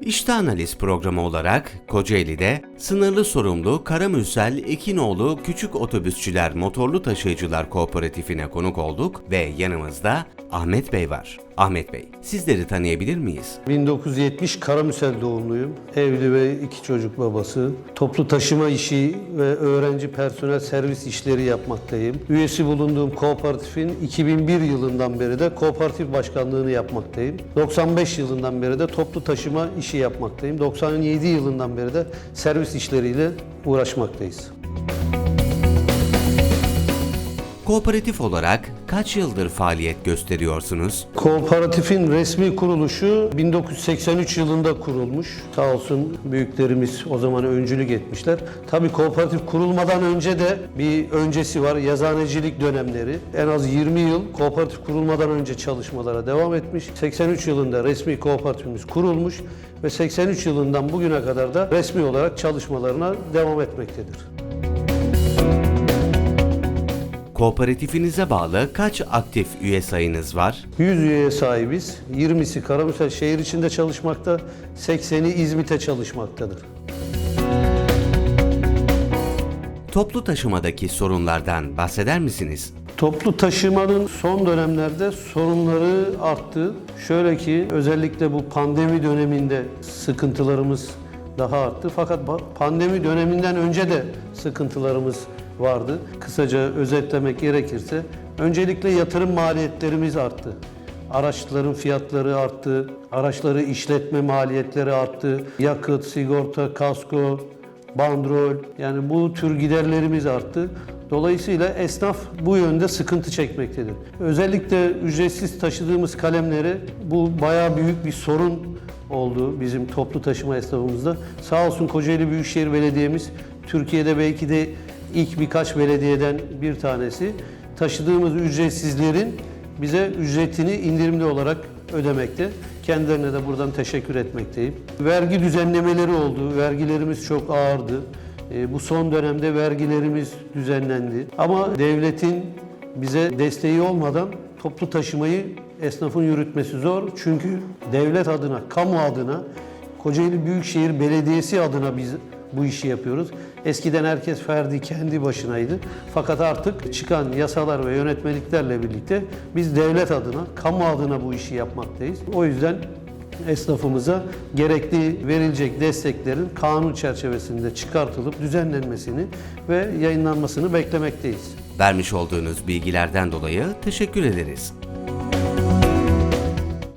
İşte analiz programı olarak Kocaeli'de sınırlı sorumlu Karamürsel Ekinoğlu Küçük Otobüsçüler Motorlu Taşıyıcılar Kooperatifine konuk olduk ve yanımızda Ahmet Bey var. Ahmet Bey, sizleri tanıyabilir miyiz? 1970 Karamüsel doğumluyum. Evli ve iki çocuk babası. Toplu taşıma işi ve öğrenci personel servis işleri yapmaktayım. Üyesi bulunduğum kooperatifin 2001 yılından beri de kooperatif başkanlığını yapmaktayım. 95 yılından beri de toplu taşıma işi yapmaktayım. 97 yılından beri de servis işleriyle uğraşmaktayız. Kooperatif olarak kaç yıldır faaliyet gösteriyorsunuz? Kooperatifin resmi kuruluşu 1983 yılında kurulmuş. Sağ olsun büyüklerimiz o zaman öncülük etmişler. Tabii kooperatif kurulmadan önce de bir öncesi var. Yazanecilik dönemleri. En az 20 yıl kooperatif kurulmadan önce çalışmalara devam etmiş. 83 yılında resmi kooperatifimiz kurulmuş ve 83 yılından bugüne kadar da resmi olarak çalışmalarına devam etmektedir. Kooperatifinize bağlı kaç aktif üye sayınız var? 100 üyeye sahibiz. 20'si Karamürsel şehir içinde çalışmakta, 80'i İzmit'e çalışmaktadır. Toplu taşımadaki sorunlardan bahseder misiniz? Toplu taşımanın son dönemlerde sorunları arttı. Şöyle ki özellikle bu pandemi döneminde sıkıntılarımız daha arttı. Fakat pandemi döneminden önce de sıkıntılarımız vardı. Kısaca özetlemek gerekirse öncelikle yatırım maliyetlerimiz arttı. Araçların fiyatları arttı, araçları işletme maliyetleri arttı, yakıt, sigorta, kasko, bandrol yani bu tür giderlerimiz arttı. Dolayısıyla esnaf bu yönde sıkıntı çekmektedir. Özellikle ücretsiz taşıdığımız kalemleri bu bayağı büyük bir sorun oldu bizim toplu taşıma esnafımızda. Sağ olsun Kocaeli Büyükşehir Belediye'miz Türkiye'de belki de ilk birkaç belediyeden bir tanesi taşıdığımız ücretsizlerin bize ücretini indirimli olarak ödemekte. Kendilerine de buradan teşekkür etmekteyim. Vergi düzenlemeleri oldu. Vergilerimiz çok ağırdı. E, Bu son dönemde vergilerimiz düzenlendi. Ama devletin bize desteği olmadan toplu taşımayı esnafın yürütmesi zor. Çünkü devlet adına, kamu adına, Kocaeli Büyükşehir Belediyesi adına biz bu işi yapıyoruz. Eskiden herkes ferdi kendi başınaydı. Fakat artık çıkan yasalar ve yönetmeliklerle birlikte biz devlet adına, kamu adına bu işi yapmaktayız. O yüzden esnafımıza gerekli verilecek desteklerin kanun çerçevesinde çıkartılıp düzenlenmesini ve yayınlanmasını beklemekteyiz. Vermiş olduğunuz bilgilerden dolayı teşekkür ederiz.